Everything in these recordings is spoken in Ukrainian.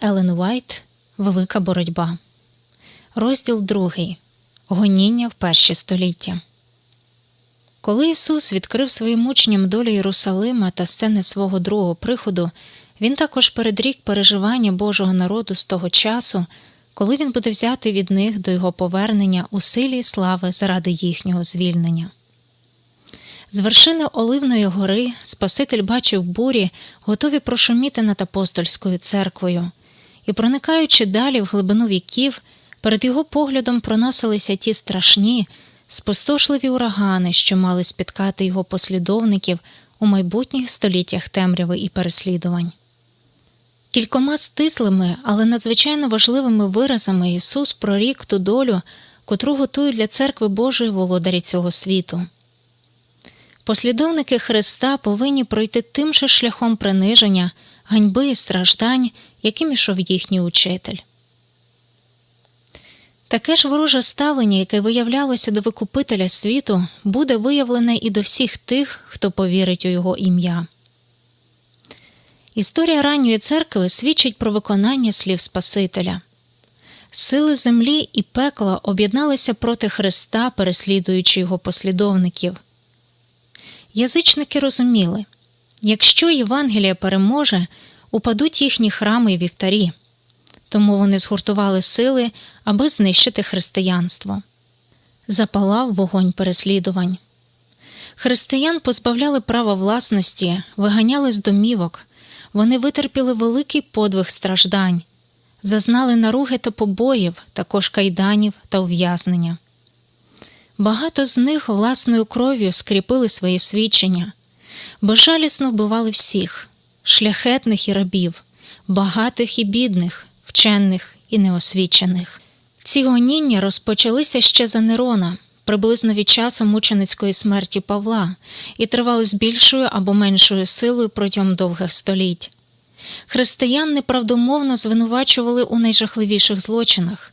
Елен Уайт Велика боротьба. Розділ 2. Гоніння в перші століття. Коли Ісус відкрив своїм учням долю Єрусалима та сцени свого другого приходу, Він також передрік переживання Божого народу з того часу, коли він буде взяти від них до його повернення у силі і слави заради їхнього звільнення. З вершини Оливної гори Спаситель бачив бурі, готові прошуміти над апостольською церквою, і, проникаючи далі в глибину віків, перед його поглядом проносилися ті страшні, спустошливі урагани, що мали спіткати його послідовників у майбутніх століттях темряви і переслідувань. Кількома стислими, але надзвичайно важливими виразами Ісус прорік ту долю, котру готують для церкви Божої володарі цього світу. Послідовники Христа повинні пройти тим же шляхом приниження, ганьби і страждань, яким ішов їхній учитель. Таке ж вороже ставлення, яке виявлялося до Викупителя світу, буде виявлене і до всіх тих, хто повірить у його ім'я. Історія ранньої церкви свідчить про виконання слів Спасителя. Сили землі і пекла об'єдналися проти Христа, переслідуючи його послідовників. Язичники розуміли якщо Євангелія переможе, упадуть їхні храми і вівтарі, тому вони згуртували сили, аби знищити християнство. Запалав вогонь переслідувань. Християн позбавляли права власності, виганяли з домівок, вони витерпіли великий подвиг страждань, зазнали наруги та побоїв, також кайданів та ув'язнення. Багато з них власною кров'ю скріпили свої свідчення, безжалісно вбивали всіх шляхетних і рабів, багатих і бідних, вчених і неосвічених. Ці гоніння розпочалися ще за Нерона, приблизно від часу мученицької смерті Павла, і тривали з більшою або меншою силою протягом довгих століть. Християн неправдомовно звинувачували у найжахливіших злочинах.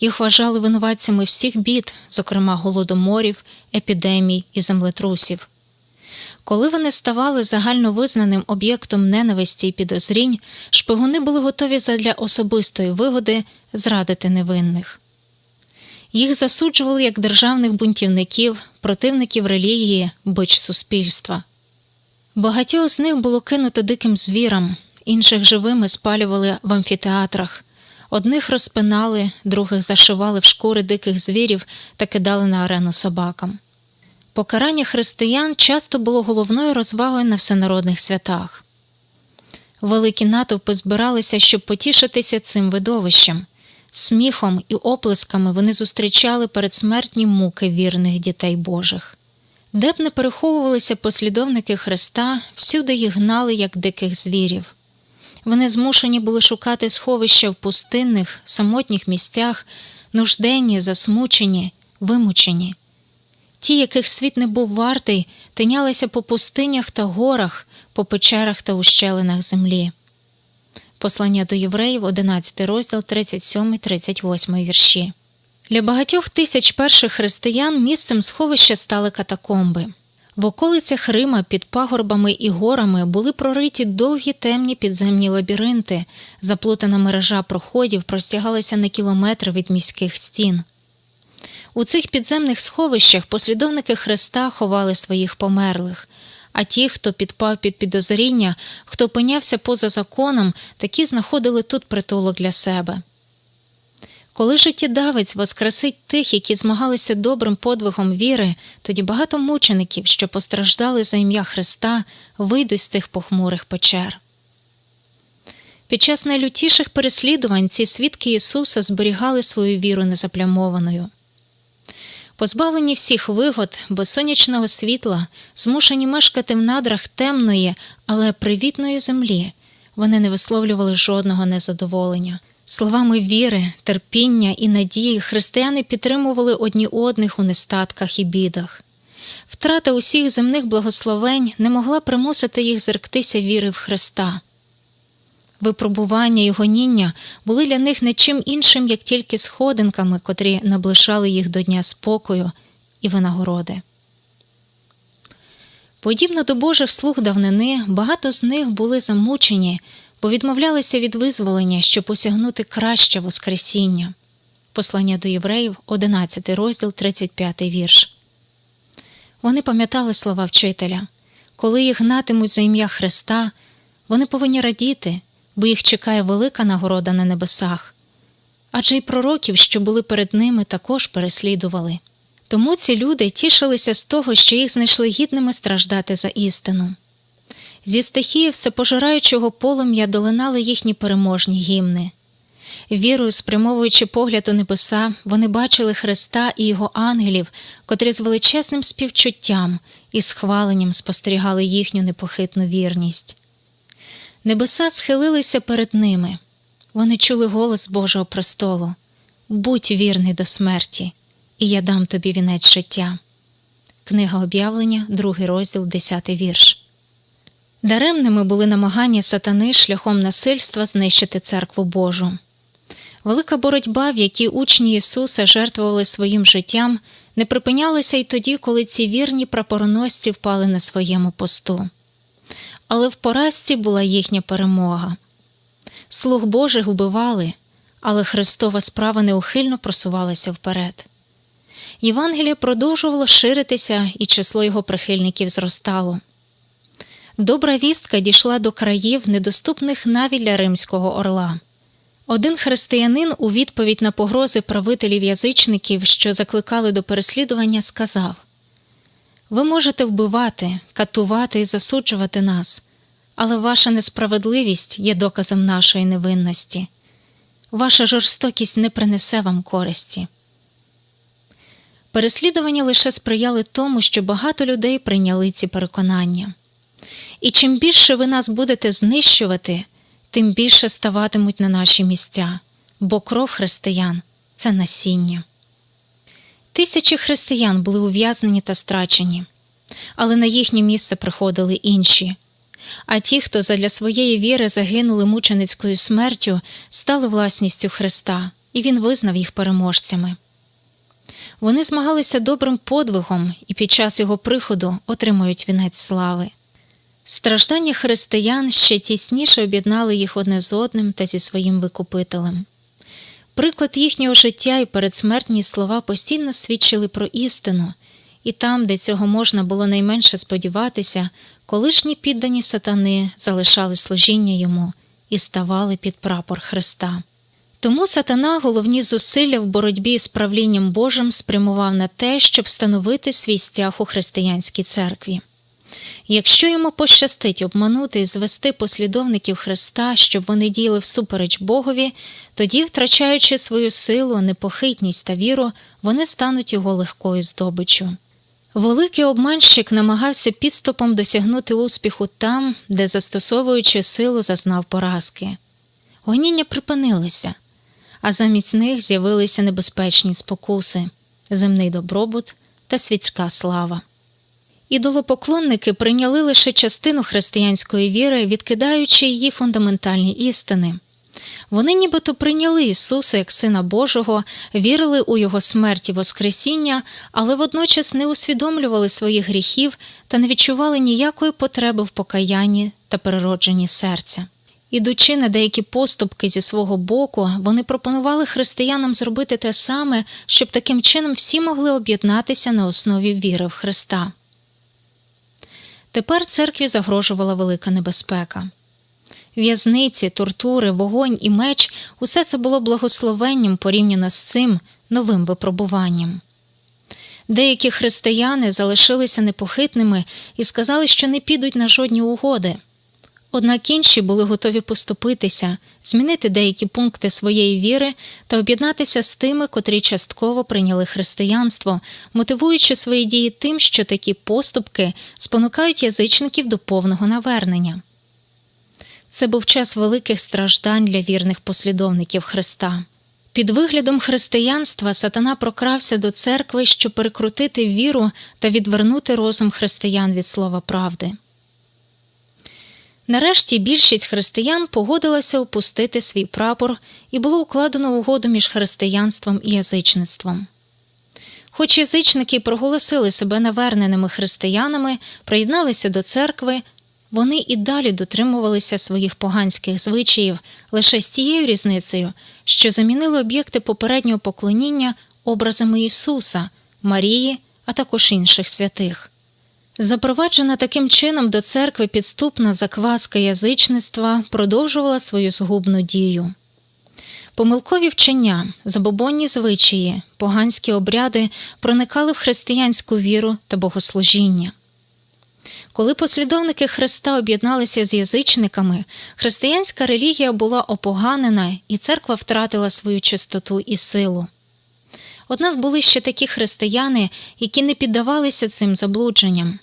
Їх вважали винуватцями всіх бід, зокрема голодоморів, епідемій і землетрусів. Коли вони ставали загальновизнаним об'єктом ненависті і підозрінь, шпигуни були готові задля особистої вигоди зрадити невинних. Їх засуджували як державних бунтівників, противників релігії, бич суспільства. Багатьох з них було кинуто диким звірам, інших живими спалювали в амфітеатрах. Одних розпинали, других зашивали в шкури диких звірів та кидали на арену собакам. Покарання християн часто було головною розвагою на всенародних святах. Великі натовпи збиралися, щоб потішитися цим видовищем. Сміхом і оплесками вони зустрічали передсмертні муки вірних дітей Божих. Де б не переховувалися послідовники Христа, всюди їх гнали, як диких звірів. Вони змушені були шукати сховища в пустинних, самотніх місцях, нужденні, засмучені, вимучені. Ті, яких світ не був вартий, тинялися по пустинях та горах, по печерах та ущелинах землі. Послання до євреїв, 11 розділ, 37, 38 вірші. Для багатьох тисяч перших християн місцем сховища стали катакомби. В околицях Рима під пагорбами і горами були прориті довгі темні підземні лабіринти, заплутана мережа проходів простягалася на кілометри від міських стін. У цих підземних сховищах послідовники Христа ховали своїх померлих, а ті, хто підпав під підозріння, хто опинявся поза законом, такі знаходили тут притулок для себе. Коли життєдавець воскресить тих, які змагалися добрим подвигом віри, тоді багато мучеників, що постраждали за ім'я Христа, вийдуть з цих похмурих печер. Під час найлютіших переслідувань ці свідки Ісуса зберігали свою віру незаплямованою. Позбавлені всіх вигод, без сонячного світла, змушені мешкати в надрах темної, але привітної землі, вони не висловлювали жодного незадоволення. Словами віри, терпіння і надії християни підтримували одні одних у нестатках і бідах. Втрата усіх земних благословень не могла примусити їх зректися віри в Христа. Випробування і гоніння були для них не чим іншим, як тільки сходинками, котрі наближали їх до Дня спокою і винагороди. Подібно до Божих слуг давнини, багато з них були замучені, бо відмовлялися від визволення, щоб осягнути краще Воскресіння. Послання до євреїв, 11 розділ, 35 вірш. Вони пам'ятали слова вчителя коли їх гнатимуть за ім'я Христа, вони повинні радіти, бо їх чекає велика нагорода на небесах. Адже й пророків, що були перед ними, також переслідували. Тому ці люди тішилися з того, що їх знайшли гідними страждати за істину. Зі стихії всепожираючого полум'я долинали їхні переможні гімни. Вірою, спрямовуючи погляд у небеса, вони бачили Христа і його ангелів, котрі з величезним співчуттям і схваленням спостерігали їхню непохитну вірність. Небеса схилилися перед ними. Вони чули голос Божого престолу Будь вірний до смерті, і я дам тобі вінець життя. Книга об'явлення, другий розділ, 10 вірш. Даремними були намагання сатани шляхом насильства знищити церкву Божу. Велика боротьба, в якій учні Ісуса жертвували своїм життям, не припинялася й тоді, коли ці вірні прапороносці впали на своєму посту. Але в поразці була їхня перемога. Слуг Божих вбивали, але Христова справа неухильно просувалася вперед. Євангеліє продовжувало ширитися, і число його прихильників зростало. Добра вістка дійшла до країв, недоступних навіть для римського орла. Один християнин у відповідь на погрози правителів язичників, що закликали до переслідування, сказав Ви можете вбивати, катувати і засуджувати нас, але ваша несправедливість є доказом нашої невинності. Ваша жорстокість не принесе вам користі. Переслідування лише сприяли тому, що багато людей прийняли ці переконання. І чим більше ви нас будете знищувати, тим більше ставатимуть на наші місця, бо кров християн це насіння. Тисячі християн були ув'язнені та страчені, але на їхнє місце приходили інші. А ті, хто задля своєї віри загинули мученицькою смертю, стали власністю Христа, і Він визнав їх переможцями. Вони змагалися добрим подвигом і під час його приходу отримують вінець слави. Страждання християн ще тісніше об'єднали їх одне з одним та зі своїм викупителем. Приклад їхнього життя і передсмертні слова постійно свідчили про істину, і там, де цього можна було найменше сподіватися, колишні піддані сатани залишали служіння йому і ставали під прапор Христа. Тому сатана головні зусилля в боротьбі з правлінням Божим спрямував на те, щоб встановити свій стяг у християнській церкві. Якщо йому пощастить обманути і звести послідовників Христа, щоб вони діяли всупереч Богові, тоді, втрачаючи свою силу, непохитність та віру, вони стануть його легкою здобиччю. Великий обманщик намагався підступом досягнути успіху там, де, застосовуючи силу, зазнав поразки. Гоніння припинилися, а замість них з'явилися небезпечні спокуси, земний добробут та світська слава. Ідолопоклонники прийняли лише частину християнської віри, відкидаючи її фундаментальні істини. Вони нібито прийняли Ісуса як Сина Божого, вірили у Його смерть і Воскресіння, але водночас не усвідомлювали своїх гріхів та не відчували ніякої потреби в покаянні та переродженні серця. Ідучи на деякі поступки зі свого боку, вони пропонували християнам зробити те саме, щоб таким чином всі могли об'єднатися на основі віри в Христа. Тепер церкві загрожувала велика небезпека. В'язниці, тортури, вогонь і меч усе це було благословенням порівняно з цим новим випробуванням. Деякі християни залишилися непохитними і сказали, що не підуть на жодні угоди. Однак інші були готові поступитися, змінити деякі пункти своєї віри та об'єднатися з тими, котрі частково прийняли християнство, мотивуючи свої дії тим, що такі поступки спонукають язичників до повного навернення. Це був час великих страждань для вірних послідовників Христа. Під виглядом християнства сатана прокрався до церкви, щоб перекрутити віру та відвернути розум християн від слова правди. Нарешті більшість християн погодилася опустити свій прапор і було укладено угоду між християнством і язичництвом. Хоч язичники проголосили себе наверненими християнами, приєдналися до церкви, вони і далі дотримувалися своїх поганських звичаїв лише з тією різницею, що замінили об'єкти попереднього поклоніння образами Ісуса, Марії, а також інших святих. Запроваджена таким чином до церкви підступна закваска язичництва продовжувала свою згубну дію. Помилкові вчення, забобонні звичаї, поганські обряди проникали в християнську віру та богослужіння. Коли послідовники Христа об'єдналися з язичниками, християнська релігія була опоганена і церква втратила свою чистоту і силу. Однак були ще такі християни, які не піддавалися цим заблудженням.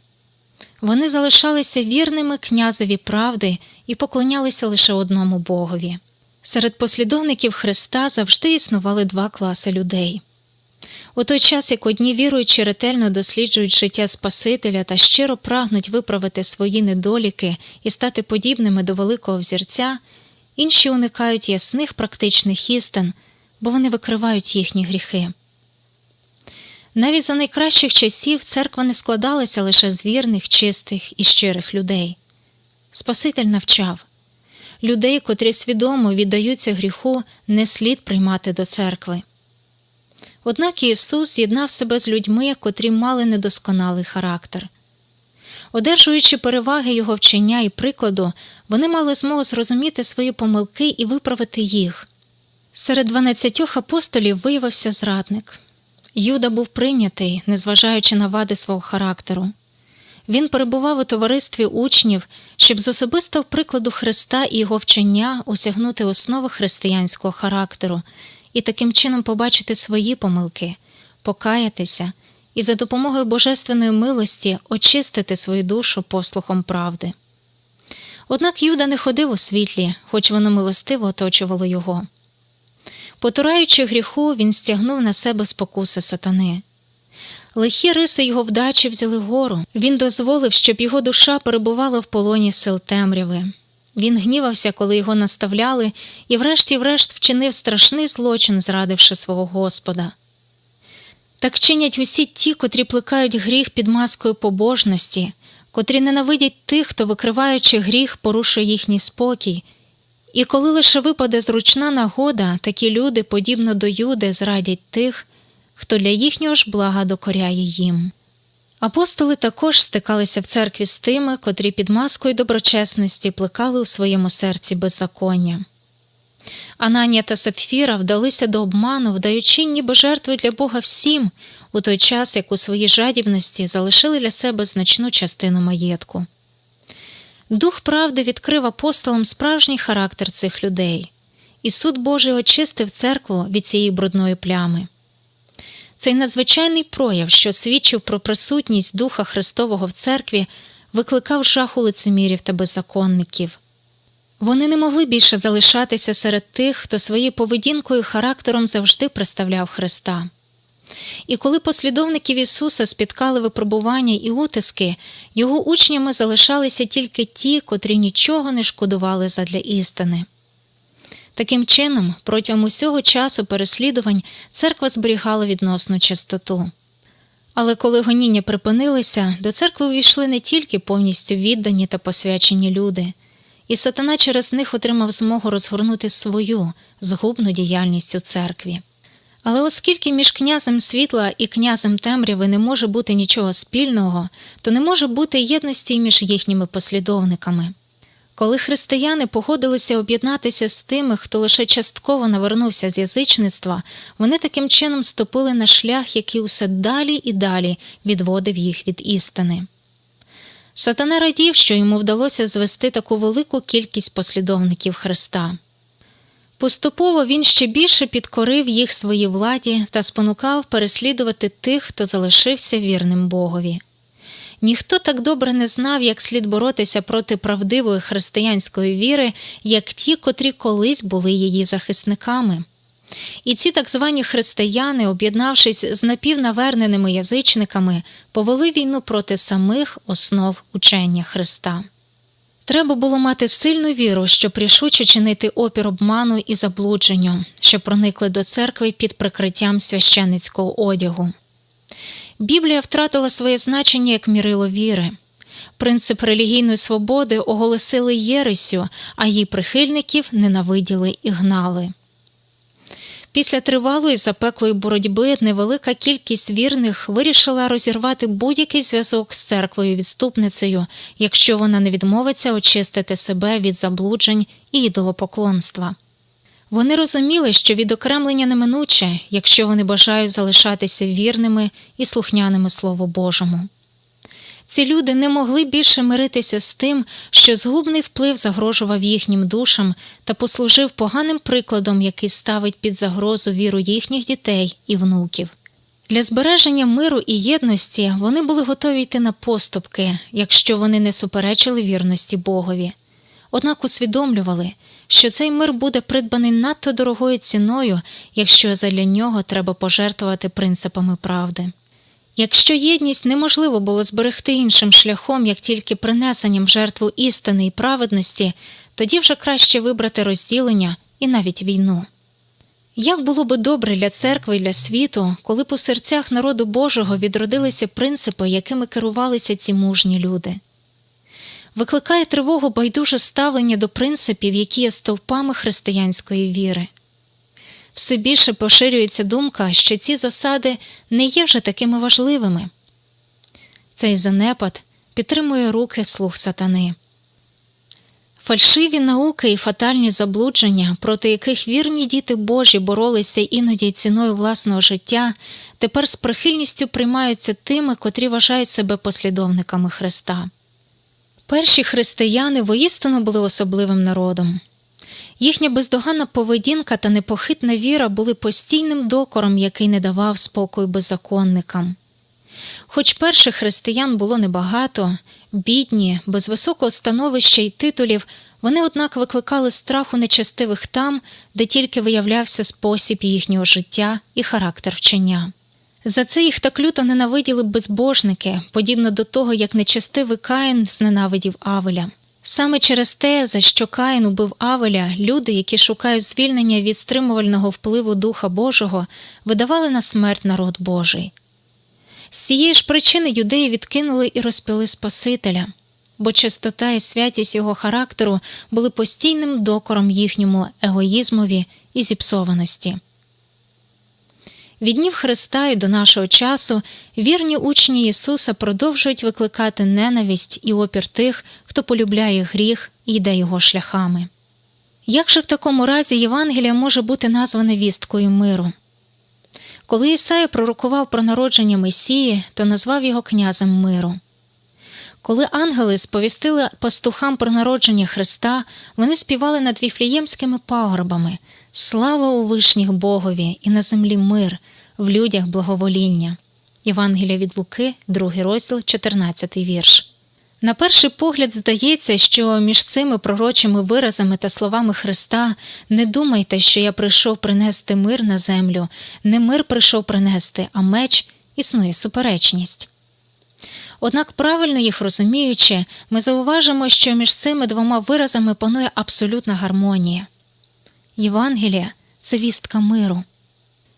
Вони залишалися вірними князеві правди і поклонялися лише одному Богові. Серед послідовників Христа завжди існували два класи людей. У той час, як одні віруючі ретельно досліджують життя Спасителя та щиро прагнуть виправити свої недоліки і стати подібними до великого взірця, інші уникають ясних практичних істин, бо вони викривають їхні гріхи. Навіть за найкращих часів церква не складалася лише з вірних, чистих і щирих людей. Спаситель навчав людей, котрі свідомо віддаються гріху, не слід приймати до церкви. Однак Ісус з'єднав себе з людьми, котрі мали недосконалий характер. Одержуючи переваги Його вчення і прикладу, вони мали змогу зрозуміти свої помилки і виправити їх. Серед дванадцятьох апостолів виявився зрадник. Юда був прийнятий, незважаючи на вади свого характеру. Він перебував у товаристві учнів, щоб з особистого прикладу Христа і його вчення осягнути основи християнського характеру і таким чином побачити свої помилки, покаятися і за допомогою божественної милості очистити свою душу послухом правди. Однак Юда не ходив у світлі, хоч воно милостиво оточувало його. Потураючи гріху, він стягнув на себе спокуси сатани. Лихі риси його вдачі взяли гору. Він дозволив, щоб його душа перебувала в полоні сил темряви. Він гнівався, коли його наставляли, і, врешті-врешт, вчинив страшний злочин, зрадивши свого Господа. Так чинять усі ті, котрі плекають гріх під маскою побожності, котрі ненавидять тих, хто, викриваючи гріх, порушує їхній спокій. І коли лише випаде зручна нагода, такі люди, подібно до Юди, зрадять тих, хто для їхнього ж блага докоряє їм. Апостоли також стикалися в церкві з тими, котрі під маскою доброчесності плекали у своєму серці беззаконня. Ананія та Сапфіра вдалися до обману, вдаючи ніби жертви для Бога всім, у той час як у своїй жадібності залишили для себе значну частину маєтку. Дух правди відкрив апостолам справжній характер цих людей, і суд Божий очистив церкву від цієї брудної плями. Цей надзвичайний прояв, що свідчив про присутність Духа Христового в церкві, викликав жах у лицемірів та беззаконників. Вони не могли більше залишатися серед тих, хто своєю поведінкою і характером завжди представляв Христа. І коли послідовників Ісуса спіткали випробування і утиски, його учнями залишалися тільки ті, котрі нічого не шкодували задля істини. Таким чином, протягом усього часу переслідувань церква зберігала відносну чистоту. Але коли гоніння припинилися, до церкви увійшли не тільки повністю віддані та посвячені люди, і сатана через них отримав змогу розгорнути свою згубну діяльність у церкві. Але оскільки між князем світла і князем темряви не може бути нічого спільного, то не може бути єдності між їхніми послідовниками. Коли християни погодилися об'єднатися з тими, хто лише частково навернувся з язичництва, вони таким чином ступили на шлях, який усе далі і далі відводив їх від істини. Сатана радів, що йому вдалося звести таку велику кількість послідовників Христа. Поступово він ще більше підкорив їх своїй владі та спонукав переслідувати тих, хто залишився вірним Богові. Ніхто так добре не знав, як слід боротися проти правдивої християнської віри, як ті, котрі колись були її захисниками. І ці так звані християни, об'єднавшись з напівнаверненими язичниками, повели війну проти самих основ учення Христа. Треба було мати сильну віру, щоб рішуче чинити опір обману і заблудженню, що проникли до церкви під прикриттям священницького одягу. Біблія втратила своє значення як мірило віри. принцип релігійної свободи оголосили єресю, а її прихильників ненавиділи і гнали. Після тривалої запеклої боротьби невелика кількість вірних вирішила розірвати будь-який зв'язок з церквою відступницею, якщо вона не відмовиться очистити себе від заблуджень і ідолопоклонства. Вони розуміли, що відокремлення неминуче, якщо вони бажають залишатися вірними і слухняними Слову Божому. Ці люди не могли більше миритися з тим, що згубний вплив загрожував їхнім душам та послужив поганим прикладом, який ставить під загрозу віру їхніх дітей і внуків. Для збереження миру і єдності вони були готові йти на поступки, якщо вони не суперечили вірності Богові. Однак усвідомлювали, що цей мир буде придбаний надто дорогою ціною, якщо задля нього треба пожертвувати принципами правди. Якщо єдність неможливо було зберегти іншим шляхом, як тільки принесенням жертву істини і праведності, тоді вже краще вибрати розділення і навіть війну. Як було би добре для церкви і для світу, коли б у серцях народу Божого відродилися принципи, якими керувалися ці мужні люди? Викликає тривогу байдуже ставлення до принципів, які є стовпами християнської віри все більше поширюється думка, що ці засади не є вже такими важливими. Цей занепад підтримує руки слух сатани. Фальшиві науки і фатальні заблудження, проти яких вірні діти Божі боролися іноді ціною власного життя, тепер з прихильністю приймаються тими, котрі вважають себе послідовниками Христа. Перші християни воістину були особливим народом. Їхня бездоганна поведінка та непохитна віра були постійним докором, який не давав спокою беззаконникам. Хоч перших християн було небагато, бідні, без високого становища й титулів, вони, однак, викликали страх у нечестивих там, де тільки виявлявся спосіб їхнього життя і характер вчення. За це їх так люто ненавиділи безбожники, подібно до того, як нечестивий Каїн зненавидів Авеля. Саме через те, за що Каїн убив Авеля, люди, які шукають звільнення від стримувального впливу Духа Божого, видавали на смерть народ Божий. З цієї ж причини юдеї відкинули і розпіли Спасителя, бо чистота і святість його характеру були постійним докором їхньому егоїзмові і зіпсованості. Від днів Христа і до нашого часу вірні учні Ісуса продовжують викликати ненависть і опір тих, хто полюбляє гріх і йде його шляхами. Як же в такому разі Євангелія може бути назване вісткою миру? Коли Ісая пророкував про народження Месії, то назвав його князем миру. Коли ангели сповістили пастухам про народження Христа, вони співали над віфліємськими пагорбами Слава у вишніх Богові і на землі мир, в людях благовоління. Євангелія від Луки, 2 розділ, 14 вірш. На перший погляд здається, що між цими пророчими виразами та словами Христа не думайте, що я прийшов принести мир на землю, не мир прийшов принести, а меч існує суперечність. Однак, правильно їх розуміючи, ми зауважимо, що між цими двома виразами панує абсолютна гармонія. Євангелія це вістка миру.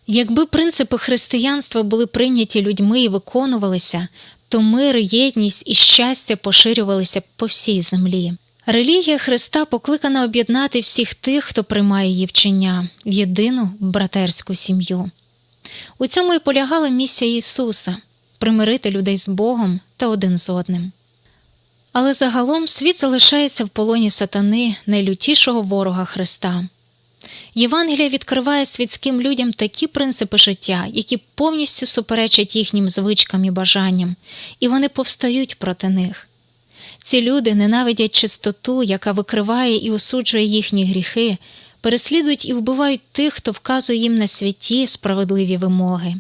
Якби принципи християнства були прийняті людьми і виконувалися, то мир, єдність і щастя поширювалися по всій землі. Релігія Христа покликана об'єднати всіх тих, хто приймає її вчення, в єдину братерську сім'ю. У цьому і полягала місія Ісуса примирити людей з Богом та один з одним. Але загалом світ залишається в полоні сатани, найлютішого ворога Христа. Євангелія відкриває світським людям такі принципи життя, які повністю суперечать їхнім звичкам і бажанням, і вони повстають проти них. Ці люди ненавидять чистоту, яка викриває і осуджує їхні гріхи, переслідують і вбивають тих, хто вказує їм на святі справедливі вимоги.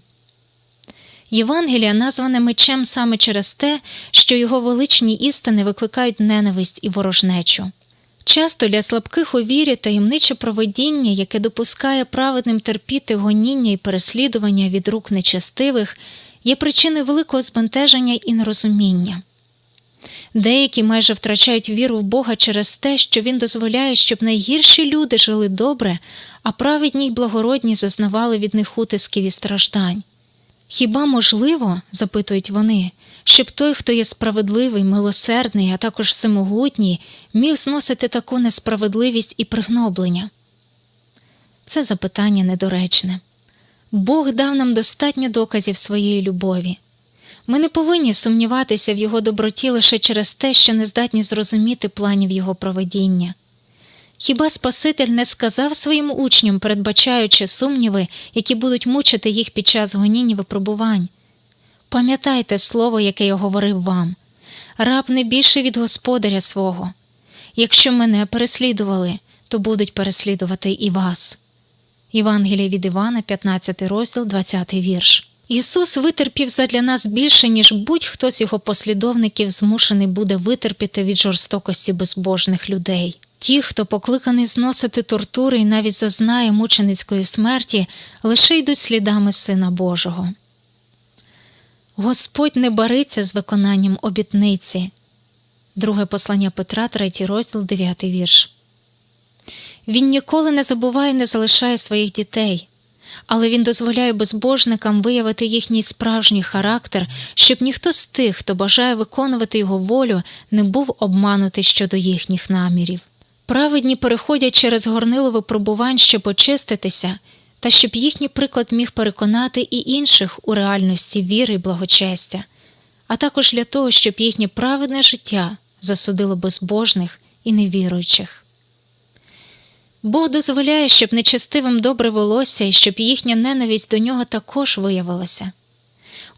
Євангелія назване мечем саме через те, що його величні істини викликають ненависть і ворожнечу. Часто для слабких у вірі таємниче проведіння, яке допускає праведним терпіти гоніння і переслідування від рук нечестивих, є причиною великого збентеження і нерозуміння. Деякі майже втрачають віру в Бога через те, що Він дозволяє, щоб найгірші люди жили добре, а праведні й благородні зазнавали від них утисків і страждань. Хіба можливо, запитують вони, щоб той, хто є справедливий, милосердний, а також всемогутній, міг зносити таку несправедливість і пригноблення? Це запитання недоречне. Бог дав нам достатньо доказів своєї любові. Ми не повинні сумніватися в його доброті лише через те, що не здатні зрозуміти планів його проведіння. Хіба Спаситель не сказав своїм учням, передбачаючи сумніви, які будуть мучити їх під час гонінь і випробувань? Пам'ятайте слово, яке я говорив вам раб не більше від господаря свого. Якщо мене переслідували, то будуть переслідувати і вас. Євангеліє від Івана, 15 розділ, 20 вірш. Ісус витерпів задля нас більше, ніж будь-хто з його послідовників змушений буде витерпіти від жорстокості безбожних людей. Ті, хто покликаний зносити тортури і навіть зазнає мученицької смерті, лише йдуть слідами Сина Божого. Господь не бариться з виконанням обітниці. Друге послання Петра, 3 розділ, 9 вірш. Він ніколи не забуває і не залишає своїх дітей, але він дозволяє безбожникам виявити їхній справжній характер, щоб ніхто з тих, хто бажає виконувати його волю, не був обманутий щодо їхніх намірів. Праведні переходять через горнило випробувань, щоб очиститися, та щоб їхній приклад міг переконати і інших у реальності віри й благочестя, а також для того, щоб їхнє праведне життя засудило безбожних і невіруючих. Бог дозволяє, щоб нечестивим добре волосся і щоб їхня ненависть до нього також виявилася.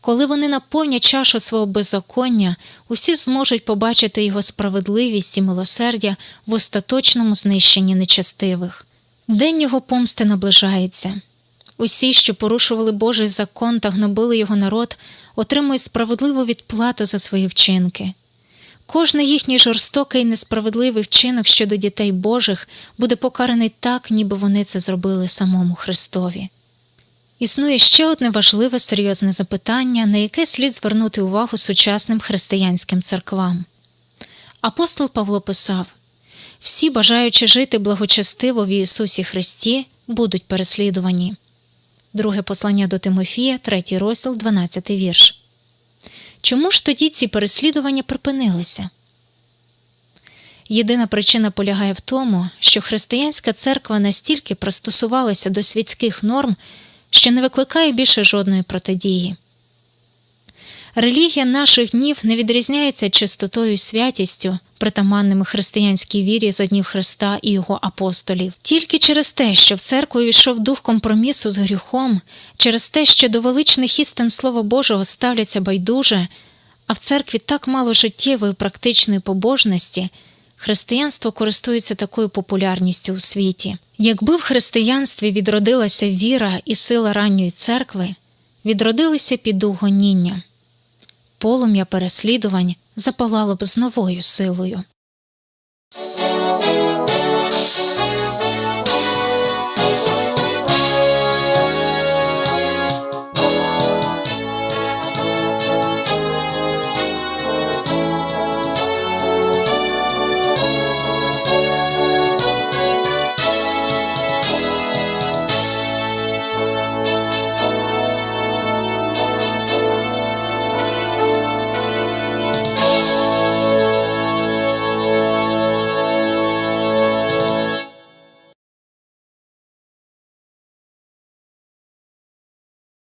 Коли вони наповнять чашу свого беззаконня, усі зможуть побачити його справедливість і милосердя в остаточному знищенні нечестивих. День його помсти наближається. Усі, що порушували Божий закон та гнобили його народ, отримують справедливу відплату за свої вчинки. Кожний їхній жорстокий і несправедливий вчинок щодо дітей Божих буде покараний так, ніби вони це зробили самому Христові. Існує ще одне важливе серйозне запитання, на яке слід звернути увагу сучасним християнським церквам. Апостол Павло писав всі, бажаючи жити благочестиво в Ісусі Христі, будуть переслідувані. Друге послання до Тимофія, 3 розділ, 12 вірш. Чому ж тоді ці переслідування припинилися? Єдина причина полягає в тому, що християнська церква настільки пристосувалася до світських норм, що не викликає більше жодної протидії. Релігія наших днів не відрізняється чистотою і святістю, притаманними християнській вірі за днів Христа і його апостолів, тільки через те, що в церкву йшов дух компромісу з гріхом, через те, що до величних істин Слова Божого ставляться байдуже, а в церкві так мало життєвої практичної побожності. Християнство користується такою популярністю у світі. Якби в християнстві відродилася віра і сила ранньої церкви, відродилися підугоніння, полум'я переслідувань запалало б з новою силою.